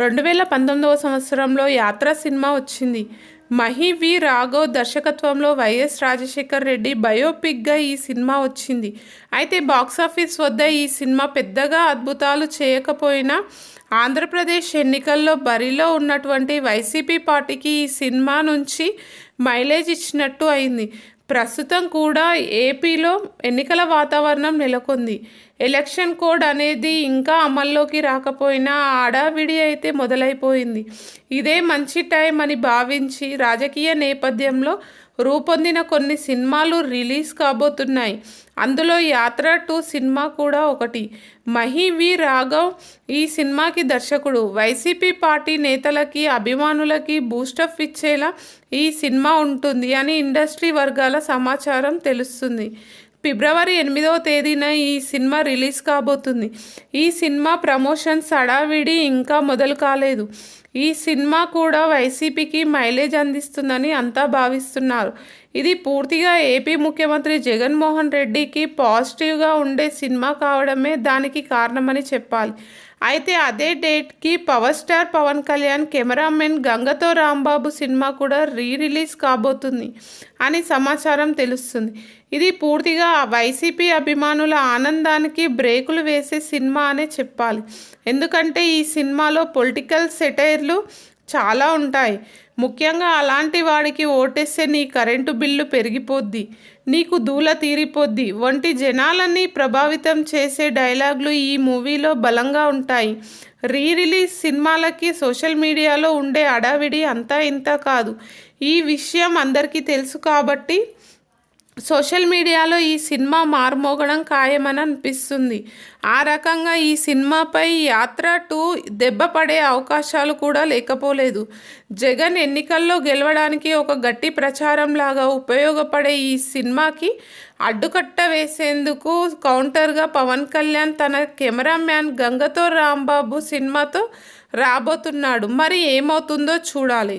రెండు వేల పంతొమ్మిదవ సంవత్సరంలో యాత్ర సినిమా వచ్చింది. మహి వి రాఘవ్ దర్శకత్వంలో వైఎస్ రాజశేఖర్ రెడ్డి బయోపిక్గా ఈ సినిమా వచ్చింది. అయితే బాక్సాఫీస్ వద్ద ఈ సినిమా పెద్దగా అద్భుతాలు చేయకపోయినా ఆంధ్రప్రదేశ్ ఎన్నికల్లో బరిలో ఉన్నటువంటి వైసీపీ పార్టీకి ఈ సినిమా నుంచి మైలేజ్ ఇచ్చినట్టు అయింది. ప్రస్తుతం కూడా ఏపీలో ఎన్నికల వాతావరణం నెలకొంది. ఎలక్షన్ కోడ్ అనేది ఇంకా అమల్లోకి రాకపోయినా ఆడావిడి అయితే మొదలైపోయింది. ఇదే మంచి టైం అని భావించి రాజకీయ నేపథ్యంలో రూపొందిన కొన్ని సినిమాలు రిలీజ్ కాబోతున్నాయి. అందులో యాత్ర టూ సినిమా కూడా ఒకటి. మహి వి రాఘవ్ ఈ సినిమాకి దర్శకుడు. వైసీపీ పార్టీ నేతలకి అభిమానులకి బూస్టప్ ఇచ్చేలా ఈ సినిమా ఉంటుంది అని ఇండస్ట్రీ వర్గాల సమాచారం తెలుస్తుంది. ఫిబ్రవరి ఎనిమిదవ తేదీన ఈ సినిమా రిలీజ్ కాబోతుంది. ఈ సినిమా ప్రమోషన్స్ హడావిడి ఇంకా మొదలు కాలేదు. ఈ సినిమా కూడా వైసీపీకి మైలేజ్ అందిస్తుందని అంతా భావిస్తున్నారు. ఇది పూర్తిగా ఏపీ ముఖ్యమంత్రి జగన్మోహన్ రెడ్డికి పాజిటివ్గా ఉండే సినిమా కావడమే దానికి కారణమని చెప్పాలి. అయితే అదే డేట్కి power star Pawan Kalyan cameraman గంగతో Rambabu cinema కూడా రీ రిలీజ్ కాబోతుంది అని సమాచారం తెలుస్తుంది. ఇది పూర్తిగా వైసీపీ అభిమానుల ఆనందానికి బ్రేకులు వేసే సినిమా అనే చెప్పాలి. ఎందుకంటే ఈ సినిమాలో పొలిటికల్ సెటైర్లు చాలా ఉంటాయి. ముఖ్యంగా అలాంటి వాడికి ఓటేస్తే నీ కరెంటు బిల్లు పెరిగిపోద్ది నీకు దూల తీరిపోద్ది. వంటి జనాలని ప్రభావితం చేసే డైలాగులు ఈ మూవీలో బలంగా ఉంటాయి. రీ రిలీజ్ సినిమాలకి సోషల్ మీడియాలో ఉండే అడావిడి అంతా ఇంత కాదు. ఈ విషయం అందరికీ తెలుసు కాబట్టి సోషల్ మీడియాలో ఈ సినిమా మారుమోగడం ఖాయమని అనిపిస్తుంది ఆ రకంగా ఈ సినిమాపై యాత్ర టూ దెబ్బపడే అవకాశాలు కూడా లేకపోలేదు. జగన్ ఎన్నికల్లో గెలవడానికి ఒక గట్టి ప్రచారం లాగా ఉపయోగపడే ఈ సినిమాకి అడ్డుకట్ట వేసేందుకు కౌంటర్గా పవన్ కళ్యాణ్ తన కెమెరామ్యాన్ గంగతో రాంబాబు సినిమాతో రాబోతున్నాడు. మరి ఏమవుతుందో చూడాలి.